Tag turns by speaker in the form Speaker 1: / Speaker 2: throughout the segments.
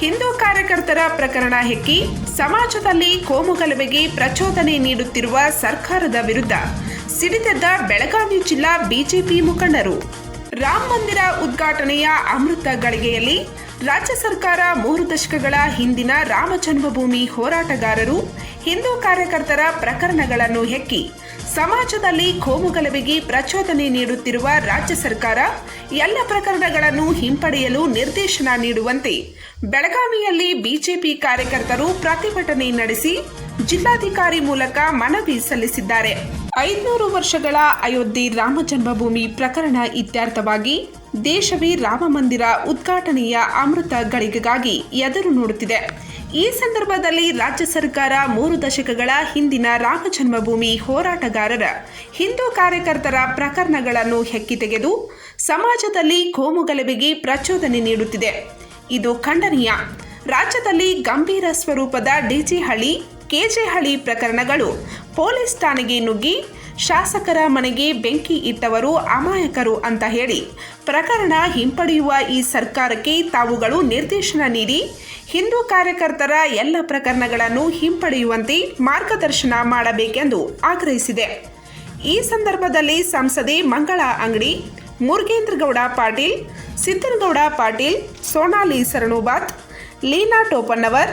Speaker 1: ಹಿಂದೂ ಕಾರ್ಯಕರ್ತರ ಪ್ರಕರಣ ಹೆಕ್ಕಿ ಸಮಾಜದಲ್ಲಿ ಕೋಮುಗಲಭೆಗೆ ಪ್ರಚೋದನೆ ನೀಡುತ್ತಿರುವ ಸರ್ಕಾರದ ವಿರುದ್ಧ ಸಿಡಿದೆದ್ದ ಬೆಳಗಾವಿ ಜಿಲ್ಲಾ ಬಿಜೆಪಿ ಮುಖಂಡರು. ರಾಮ ಮಂದಿರ ಉದ್ಘಾಟನೆಯ ಅಮೃತ ಗಳಿಗೆಯಲ್ಲಿ ರಾಜ್ಯ ಸರ್ಕಾರ ಮೂರು ದಶಕಗಳ ಹಿಂದಿನ ರಾಮ ಜನ್ಮಭೂಮಿ ಹೋರಾಟಗಾರರು ಹಿಂದೂ ಕಾರ್ಯಕರ್ತರ ಪ್ರಕರಣಗಳನ್ನು ಹೆಕ್ಕಿ ಸಮಾಜದಲ್ಲಿ ಕೋಮುಗಲಭೆಗೆ ಪ್ರಚೋದನೆ ನೀಡುತ್ತಿರುವ ರಾಜ್ಯ ಸರ್ಕಾರ ಎಲ್ಲ ಪ್ರಕರಣಗಳನ್ನು ಹಿಂಪಡೆಯಲು ನಿರ್ದೇಶನ ನೀಡುವಂತೆ ಬೆಳಗಾವಿಯಲ್ಲಿ ಬಿಜೆಪಿ ಕಾರ್ಯಕರ್ತರು ಪ್ರತಿಭಟನೆ ನಡೆಸಿ ಜಿಲ್ಲಾಧಿಕಾರಿ ಮೂಲಕ ಮನವಿ ಸಲ್ಲಿಸಿದ್ದಾರೆ. ಐದುನೂರು ವರ್ಷಗಳ ಅಯೋಧ್ಯೆ ರಾಮ ಜನ್ಮಭೂಮಿ ಪ್ರಕರಣ ಇತ್ಯರ್ಥವಾಗಿ ದೇಶವೇ ರಾಮ ಮಂದಿರ ಉದ್ಘಾಟನೆಯ ಅಮೃತ ಗಳಿಗೆಗಾಗಿ ಎದುರು ನೋಡುತ್ತಿದೆ. ಈ ಸಂದರ್ಭದಲ್ಲಿ ರಾಜ್ಯ ಸರ್ಕಾರ ಮೂರು ದಶಕಗಳ ಹಿಂದಿನ ರಾಮ ಜನ್ಮಭೂಮಿ ಹೋರಾಟಗಾರರ, ಹಿಂದೂ ಕಾರ್ಯಕರ್ತರ ಪ್ರಕರಣಗಳನ್ನು ಹೆಕ್ಕಿ ತೆಗೆದು ಸಮಾಜದಲ್ಲಿ ಕೋಮುಗಲಭೆಗೆ ಪ್ರಚೋದನೆ ನೀಡುತ್ತಿದೆ. ಇದು ಖಂಡನೀಯ. ರಾಜ್ಯದಲ್ಲಿ ಗಂಭೀರ ಸ್ವರೂಪದ ಡಿಜಿಹಳ್ಳಿ ಕೆಜೆಹಳ್ಳಿ ಪ್ರಕರಣಗಳು ಪೊಲೀಸ್ ಠಾಣೆಗೆ ನುಗ್ಗಿ ಶಾಸಕರ ಮನೆಗೆ ಬೆಂಕಿ ಇಟ್ಟವರು ಅಮಾಯಕರು ಅಂತ ಹೇಳಿ ಪ್ರಕರಣ ಹಿಂಪಡೆಯುವ ಈ ಸರ್ಕಾರಕ್ಕೆ ತಾವುಗಳು ನಿರ್ದೇಶನ ನೀಡಿ ಹಿಂದೂ ಕಾರ್ಯಕರ್ತರ ಎಲ್ಲ ಪ್ರಕರಣಗಳನ್ನು ಹಿಂಪಡೆಯುವಂತೆ ಮಾರ್ಗದರ್ಶನ ಮಾಡಬೇಕೆಂದು ಆಗ್ರಹಿಸಿದೆ. ಈ ಸಂದರ್ಭದಲ್ಲಿ ಸಂಸದೆ ಮಂಗಳಾ ಅಂಗಡಿ ಮುರುಗೇಂದ್ರಗೌಡ ಪಾಟೀಲ್ ಸಿದ್ದನಗೌಡ ಪಾಟೀಲ್, ಸೋನಾಲಿ ಸರಣುಬಾತ್ ಲೀನಾ ಟೋಪನ್ನವರ್,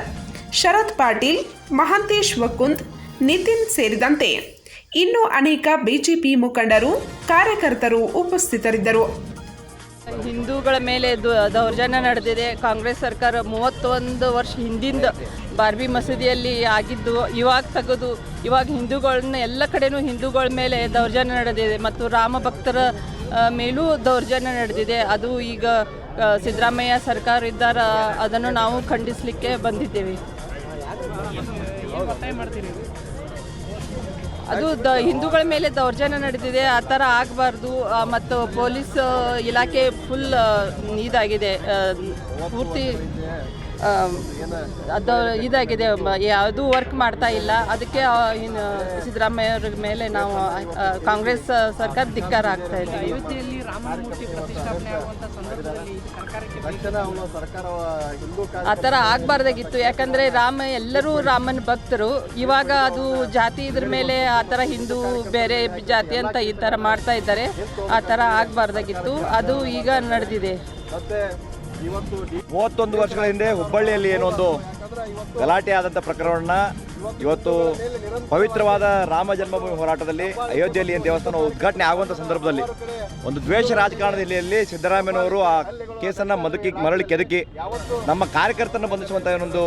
Speaker 1: ಶರತ್ ಪಾಟೀಲ್, ಮಹಾಂತೇಶ್ ವಕುಂದ್, ನಿತಿನ್ ಸೇರಿದಂತೆ ಇನ್ನೂ ಅನೇಕ ಬಿಜೆಪಿ ಮುಖಂಡರು ಕಾರ್ಯಕರ್ತರು ಉಪಸ್ಥಿತರಿದ್ದರು.
Speaker 2: ಹಿಂದೂಗಳ ಮೇಲೆ ದೌರ್ಜನ್ಯ ನಡೆದಿದೆ. ಕಾಂಗ್ರೆಸ್ ಸರ್ಕಾರ ಮೂವತ್ತೊಂದು ವರ್ಷ ಹಿಂದಿಂದ ಬಾರ್ಬಿ ಮಸೀದಿಯಲ್ಲಿ ಆಗಿದ್ದು ಇವಾಗ ತೆಗೆದು ಇವಾಗ ಹಿಂದೂಗಳನ್ನ ಎಲ್ಲ ಕಡೆನೂ ಹಿಂದೂಗಳ ಮೇಲೆ ದೌರ್ಜನ್ಯ ನಡೆದಿದೆ ಮತ್ತು ರಾಮ ಭಕ್ತರ ಮೇಲೂ ದೌರ್ಜನ್ಯ ನಡೆದಿದೆ. ಅದು ಈಗ ಸಿದ್ದರಾಮಯ್ಯ ಸರ್ಕಾರ ಇದ್ದಾರ ಅದನ್ನು ನಾವು ಖಂಡಿಸಲಿಕ್ಕೆ ಬಂದಿದ್ದೇವೆ. ಅದು ದ ಹಿಂದೂಗಳ ಮೇಲೆ ದೌರ್ಜನ್ಯ ನಡೆದಿದೆ, ಆ ಥರ ಆಗಬಾರ್ದು. ಮತ್ತು ಪೊಲೀಸ್ ಇಲಾಖೆ ಫುಲ್ ಇದಾಗಿದೆ. ಪೂರ್ತಿ ಅದು ಇದಾಗಿದೆ. ಯಾವುದು ವರ್ಕ್ ಮಾಡ್ತಾ ಇಲ್ಲ. ಅದಕ್ಕೆ ಇನ್ನು ಸಿದ್ದರಾಮಯ್ಯ ಅವ್ರ ಮೇಲೆ ನಾವು ಕಾಂಗ್ರೆಸ್ ಸರ್ಕಾರ ಧಿಕ್ಕಾರ ಆಗ್ತಾ ಇದ್ದೀವಿ ಆ ಥರ ಆಗಬಾರ್ದಾಗಿತ್ತು. ಯಾಕಂದರೆ ರಾಮ ಎಲ್ಲರೂ ರಾಮನ ಭಕ್ತರು. ಇವಾಗ ಅದು ಜಾತಿ ಇದ್ರ ಮೇಲೆ ಆ ಥರ ಹಿಂದೂ ಬೇರೆ ಜಾತಿ ಅಂತ ಈ ಥರ ಮಾಡ್ತಾ ಇದ್ದಾರೆ. ಆ ಥರ ಆಗಬಾರ್ದಾಗಿತ್ತು. ಅದು ಈಗ ನಡೆದಿದೆ.
Speaker 3: ಮೂವತ್ತೊಂದು ವರ್ಷಗಳ ಹಿಂದೆ ಹುಬ್ಬಳ್ಳಿಯಲ್ಲಿ ಏನೊಂದು ಗಲಾಟೆ ಆದಂಥ ಪ್ರಕರಣವನ್ನ ಇವತ್ತು ಪವಿತ್ರವಾದ ರಾಮ ಜನ್ಮಭೂಮಿ ಹೋರಾಟದಲ್ಲಿ ಅಯೋಧ್ಯೆಯಲ್ಲಿ ಏನು ದೇವಸ್ಥಾನ ಉದ್ಘಾಟನೆ ಆಗುವಂಥ ಸಂದರ್ಭದಲ್ಲಿ ಒಂದು ದ್ವೇಷ ರಾಜಕಾರಣದ ಹಿನ್ನೆಲೆಯಲ್ಲಿ ಸಿದ್ದರಾಮಯ್ಯನವರು ಆ ಕೇಸನ್ನು ಮದುಕಿ ಮರಳಿ ಕೆದಕಿ ನಮ್ಮ ಕಾರ್ಯಕರ್ತರನ್ನು ಬಂಧಿಸುವಂಥ ಏನೊಂದು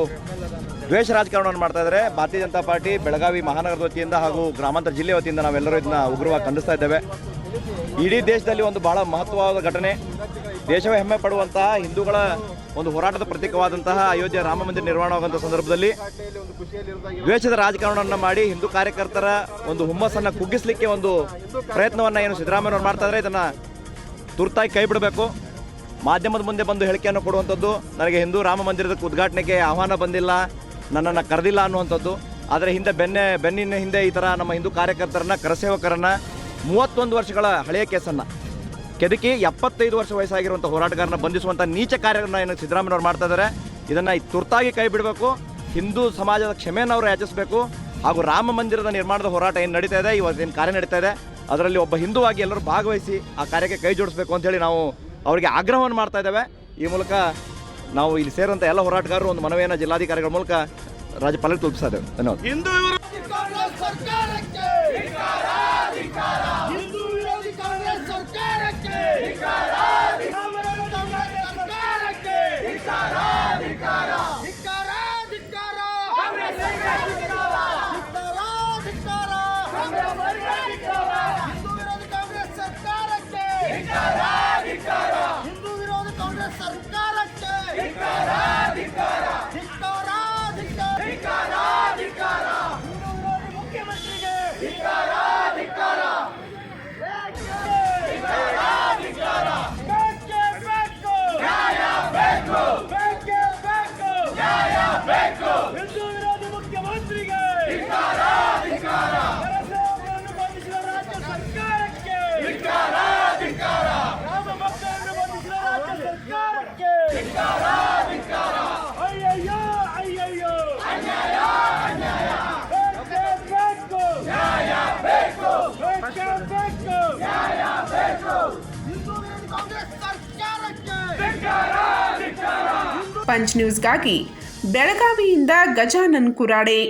Speaker 3: ದ್ವೇಷ ರಾಜಕಾರಣವನ್ನು ಮಾಡ್ತಾ ಇದ್ದಾರೆ. ಭಾರತೀಯ ಜನತಾ ಪಾರ್ಟಿ ಬೆಳಗಾವಿ ಮಹಾನಗರದ ವತಿಯಿಂದ ಹಾಗೂ ಗ್ರಾಮಾಂತರ ಜಿಲ್ಲೆ ವತಿಯಿಂದ ನಾವೆಲ್ಲರೂ ಇದನ್ನ ಉಗ್ರವಾಗಿ ಖಂಡಿಸ್ತಾ ಇದ್ದೇವೆ. ಇಡೀ ದೇಶದಲ್ಲಿ ಒಂದು ಬಹಳ ಮಹತ್ವವಾದ ಘಟನೆ. ದೇಶವೇ ಹೆಮ್ಮೆ ಪಡುವಂತಹ ಹಿಂದೂಗಳ ಒಂದು ಹೋರಾಟದ ಪ್ರತೀಕವಾದಂತಹ ಅಯೋಧ್ಯೆ ರಾಮ ಮಂದಿರ ನಿರ್ಮಾಣವಾಗುವಂತಹ ಸಂದರ್ಭದಲ್ಲಿ ದ್ವೇಷದ ರಾಜಕಾರಣವನ್ನು ಮಾಡಿ ಹಿಂದೂ ಕಾರ್ಯಕರ್ತರ ಒಂದು ಹುಮ್ಮಸ್ಸನ್ನು ಕುಗ್ಗಿಸಲಿಕ್ಕೆ ಒಂದು ಪ್ರಯತ್ನವನ್ನು ಏನು ಸಿದ್ದರಾಮಯ್ಯವ್ರು ಮಾಡ್ತಾ ಇದ್ದಾರೆ ಇದನ್ನು ತುರ್ತಾಗಿ ಕೈ ಬಿಡಬೇಕು. ಮಾಧ್ಯಮದ ಮುಂದೆ ಬಂದು ಹೇಳಿಕೆಯನ್ನು ಕೊಡುವಂಥದ್ದು, ನನಗೆ ಹಿಂದೂ ರಾಮ ಮಂದಿರದ ಉದ್ಘಾಟನೆಗೆ ಆಹ್ವಾನ ಬಂದಿಲ್ಲ, ನನ್ನನ್ನು ಕರೆದಿಲ್ಲ ಅನ್ನುವಂಥದ್ದು. ಆದರೆ ಹಿಂದೆ ಬೆನ್ನೆ, ಬೆನ್ನಿನ ಹಿಂದೆ ಈ ಥರ ನಮ್ಮ ಹಿಂದೂ ಕಾರ್ಯಕರ್ತರನ್ನ, ಕರಸೇವಕರನ್ನು ಮೂವತ್ತೊಂದು ವರ್ಷಗಳ ಹಳೆಯ ಕೇಸನ್ನು ಕೆದಕಿ ಎಪ್ಪತ್ತೈದು ವರ್ಷ ವಯಸ್ಸಾಗಿರುವಂಥ ಹೋರಾಟಗಾರನ ಬಂಧಿಸುವಂಥ ನೀಚ ಕಾರ್ಯವನ್ನು ಏನು ಸಿದ್ದರಾಮಯ್ಯವ್ರು ಮಾಡ್ತಾ ಇದ್ದಾರೆ. ಇದನ್ನು ತುರ್ತಾಗಿ ಕೈ ಬಿಡಬೇಕು. ಹಿಂದೂ ಸಮಾಜದ ಕ್ಷಮೆಯನ್ನು ಅವರು ಯಾಚಿಸಬೇಕು. ಹಾಗೂ ರಾಮ ಮಂದಿರದ ನಿರ್ಮಾಣದ ಹೋರಾಟ ಏನು ನಡೀತಾ ಇದೆ ಇವತ್ತೇನು ಕಾರ್ಯ ನಡೀತಾ ಇದೆ, ಅದರಲ್ಲಿ ಒಬ್ಬ ಹಿಂದೂವಾಗಿ ಎಲ್ಲರೂ ಭಾಗವಹಿಸಿ ಆ ಕಾರ್ಯಕ್ಕೆ ಕೈ ಜೋಡಿಸಬೇಕು ಅಂತೇಳಿ ನಾವು ಅವರಿಗೆ ಆಗ್ರಹವನ್ನು ಮಾಡ್ತಾ ಇದ್ದೇವೆ. ಈ ಮೂಲಕ ನಾವು ಇಲ್ಲಿ ಸೇರುವಂಥ ಎಲ್ಲ ಹೋರಾಟಗಾರರು ಒಂದು ಮನವಿಯನ್ನು ಜಿಲ್ಲಾಧಿಕಾರಿಗಳ ಮೂಲಕ ರಾಜ್ಯಪಾಲರಿಗೆ ತಲುಪಿಸ್ತಾ ಧನ್ಯವಾದ.
Speaker 4: ಧಿಕ್ಕಾರ.
Speaker 1: ಪಂಚ್ ನ್ಯೂಸ್ಗಾಗಿ ಬೆಳಗಾವಿಯಿಂದ ಗಜಾನನ್ ಕುರಾಡೆ.